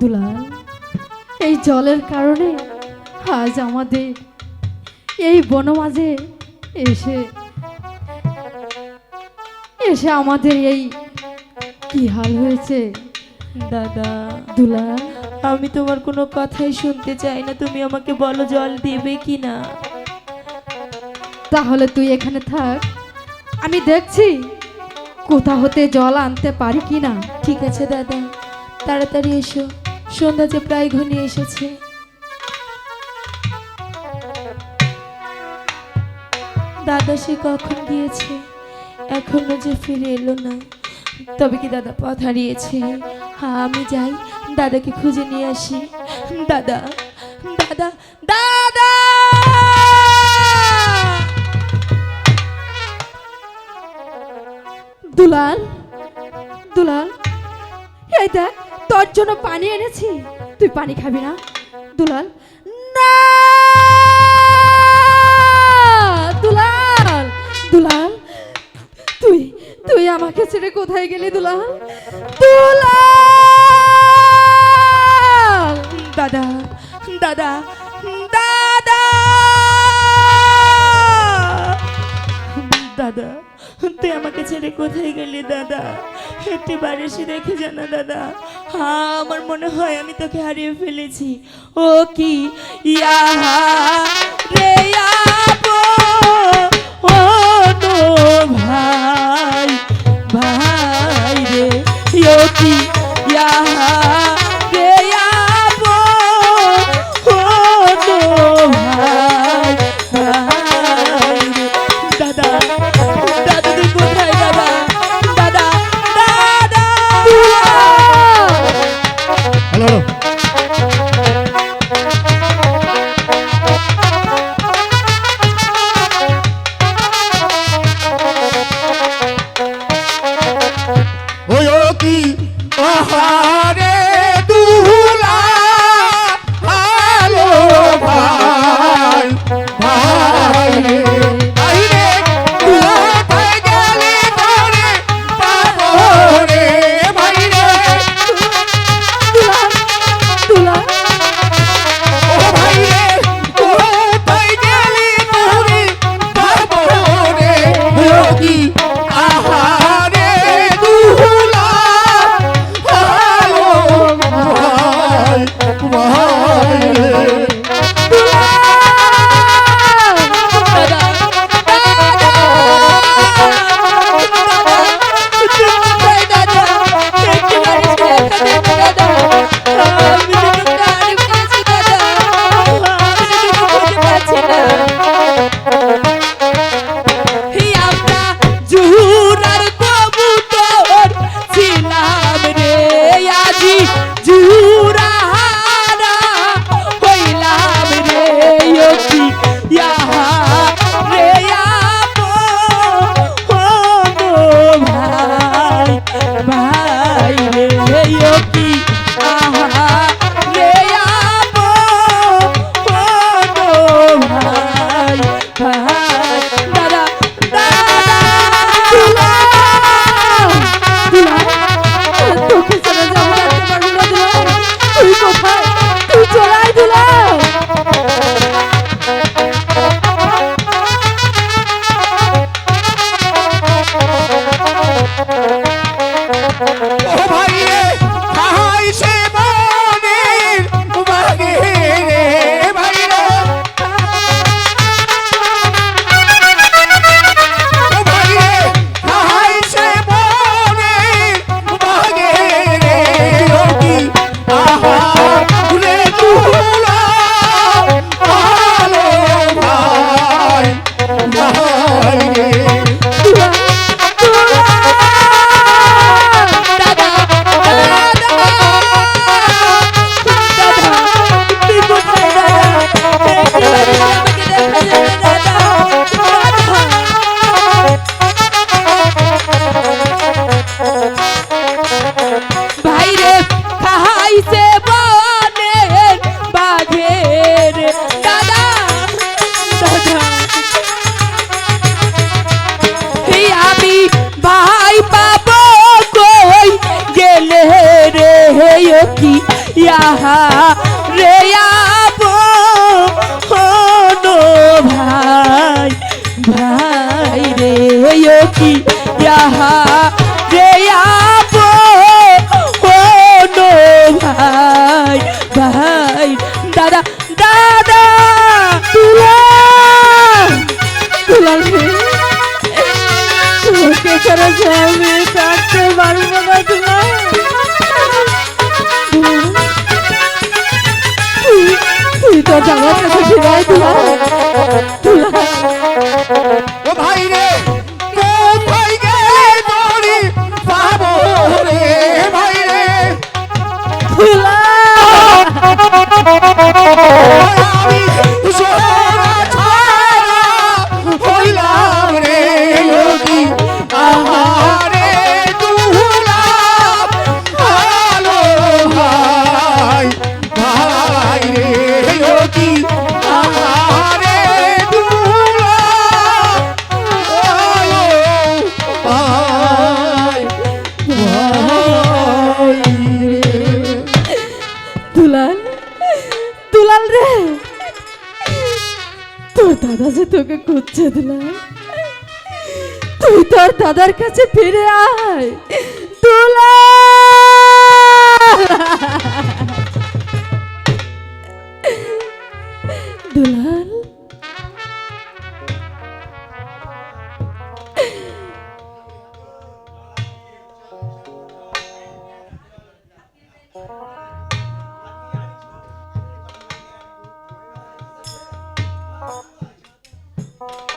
দুলাল এই জলের কারণে আজ আমাদের এই বনমাঝে এসে এসে আমাদের এই কি হাল হয়েছে? দাদা দুলা আমি তোমার কোনো কথাই শুনতে চাই না। তুমি আমাকে বলো জল দেবে কি না তাহলে তুই এখানে থাক। আমি দেখছি কোথা হতে জল আনতে পারি কি না ঠিক আছে দাদা। তাড়াতাড়ি এসো। সন্ধ্যা যে প্রায় ঘনিয়ে এসেছে। দাদা সে কখন গিয়েছে? এখনও যে ফিরে এলো না। তবে কি দাদা পথ হারিয়েছে? হ্যাঁ আমি যাই, দাদাকে খুঁজে নিয়ে আসি। দাদা দাদা দাদা! দুলাল দুলাল, এই দেখ, তোর জন্য পানি এনেছি। তুই পানি খাবি না? দুলাল দুলাল তুই তুই আমাকে ছেড়ে কোথায় গেলি দুলাল? দুলাল! দাদা দাদা দাদা! দাদা তুই আমাকে ছেড়ে কোথায় গেলি দাদা? একটি বার এসে দেখে জানা দাদা। হ্যাঁ আমার মনে হয় আমি তোকে হারিয়ে ফেলেছি। ও কি? ইয়া রে আপো, ay, ay, ay, কি ইহা রে ভাই ভাই রে কি ইহা রে ভাই ভাই, দাদা দাদা দুলাল দুলাল রে। তোকে ছাড়া যে আমি থাকতে পারব না আমার কাছে ফিরাই দুলাল দুলাল ও ভাই রে কোথায় গেলে তোরে পাবো রে ভাই রে আমি যে তোকে খুঁজছে দিলাম। তুই তোর দাদার কাছে ফিরে আয়। দুলাল!